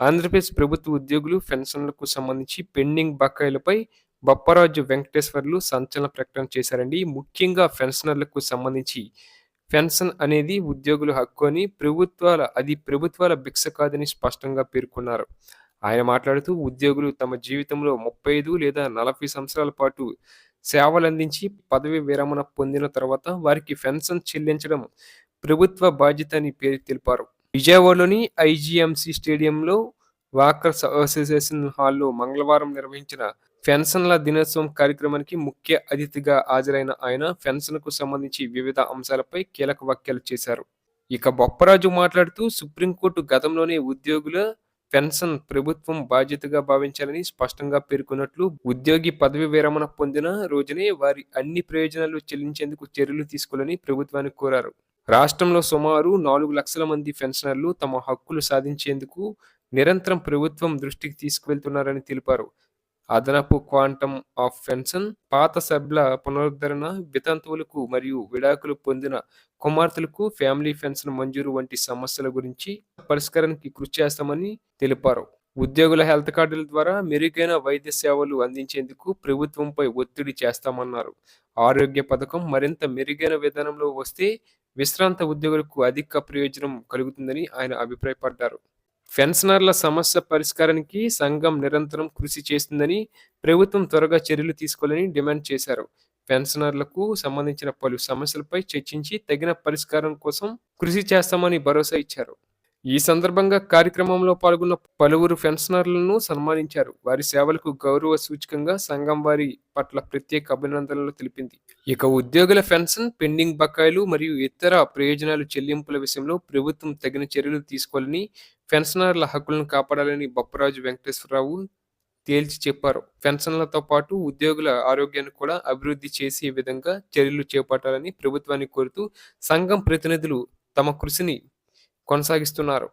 ఆంధ్రప్రదేశ్ ప్రభుత్వ ఉద్యోగులు పెన్షన్లకు సంబంధించి పెండింగ్ బకాయిలపై బొప్పరాజు వెంకటేశ్వర్లు సంచలన ప్రకటన చేశారండి. ముఖ్యంగా పెన్షనర్లకు సంబంధించి పెన్షన్ అనేది ఉద్యోగుల హక్కు అని ప్రభుత్వాల అది ప్రభుత్వాల భిక్ష కాదని స్పష్టంగా పేర్కొన్నారు. ఆయన మాట్లాడుతూ ఉద్యోగులు తమ జీవితంలో ముప్పై ఐదు లేదా నలభై సంవత్సరాల పాటు సేవలందించి పదవి విరమణ పొందిన తర్వాత వారికి పెన్షన్ చెల్లించడం ప్రభుత్వ బాధ్యత అని పేరు తెలిపారు. విజయవాడలోని ఐజీఎంసీ స్టేడియంలో వాకర్స్ అసోసియేషన్ హాల్లో మంగళవారం నిర్వహించిన పెన్షన్ల దినోత్సవం కార్యక్రమానికి ముఖ్య అతిథిగా హాజరైన ఆయన పెన్షన్కు సంబంధించి వివిధ అంశాలపై కీలక వ్యాఖ్యలు చేశారు. ఇక బొప్పరాజు మాట్లాడుతూ సుప్రీంకోర్టు గతంలోనే ఉద్యోగుల పెన్షన్ ప్రభుత్వం బాధ్యతగా భావించాలని స్పష్టంగా పేర్కొన్నట్లు ఉద్యోగి పదవి విరమణ పొందిన రోజునే వారి అన్ని ప్రయోజనాలు చెల్లించేందుకు చర్యలు తీసుకోవాలని ప్రభుత్వాన్ని కోరారు. రాష్ట్రంలో సుమారు నాలుగు లక్షల మంది పెన్షనర్లు తమ హక్కులు సాధించేందుకు నిరంతరం ప్రభుత్వం దృష్టికి తీసుకువెళ్తున్నారని తెలిపారు. అదనపు క్వాంటమ్ ఆఫ్ పెన్షన్ పాత సభ్యుల పునరుద్ధరణ వితంతువులకు మరియు విడాకులు పొందిన కుమార్తెలకు ఫ్యామిలీ పెన్షన్ మంజూరు వంటి సమస్యల గురించి పరిష్కారానికి కృషి చేస్తామని తెలిపారు. ఉద్యోగుల హెల్త్ కార్డుల ద్వారా మెరుగైన వైద్య సేవలు అందించేందుకు ప్రభుత్వంపై ఒత్తిడి చేస్తామన్నారు. ఆరోగ్య పథకం మరింత మెరుగైన విధానంలో వస్తే విశ్రాంత ఉద్యోగులకు అధిక ప్రయోజనం కలుగుతుందని ఆయన అభిప్రాయపడ్డారు. పెన్షనర్ల సమస్య పరిష్కారానికి సంఘం నిరంతరం కృషి చేస్తుందని ప్రభుత్వం త్వరగా చర్యలు తీసుకోవాలని డిమాండ్ చేశారు. పెన్షనర్లకు సంబంధించిన పలు సమస్యలపై చర్చించి తగిన పరిష్కారం కోసం కృషి చేస్తామని భరోసా ఇచ్చారు. ఈ సందర్భంగా కార్యక్రమంలో పాల్గొన్న పలువురు పెన్షనర్లను సన్మానించారు. వారి సేవలకు గౌరవ సూచకంగా సంఘం వారి పట్ల ప్రత్యేక అభినందనలు తెలిపింది. ఇక ఉద్యోగుల పెన్షన్ పెండింగ్ బకాయిలు మరియు ఇతర ప్రయోజనాలు చెల్లింపుల విషయంలో ప్రభుత్వం తగిన చర్యలు తీసుకోవాలని పెన్షనర్ల హక్కులను కాపాడాలని బొప్పరాజు వెంకటేశ్వరరావు తేల్చి చెప్పారు. పెన్షన్లతో పాటు ఉద్యోగుల ఆరోగ్యాన్ని కూడా అభివృద్ధి చేసే విధంగా చర్యలు చేపట్టాలని ప్రభుత్వాన్ని కోరుతూ సంఘం ప్రతినిధులు తమ కృషిని కొనసాగిస్తున్నారు.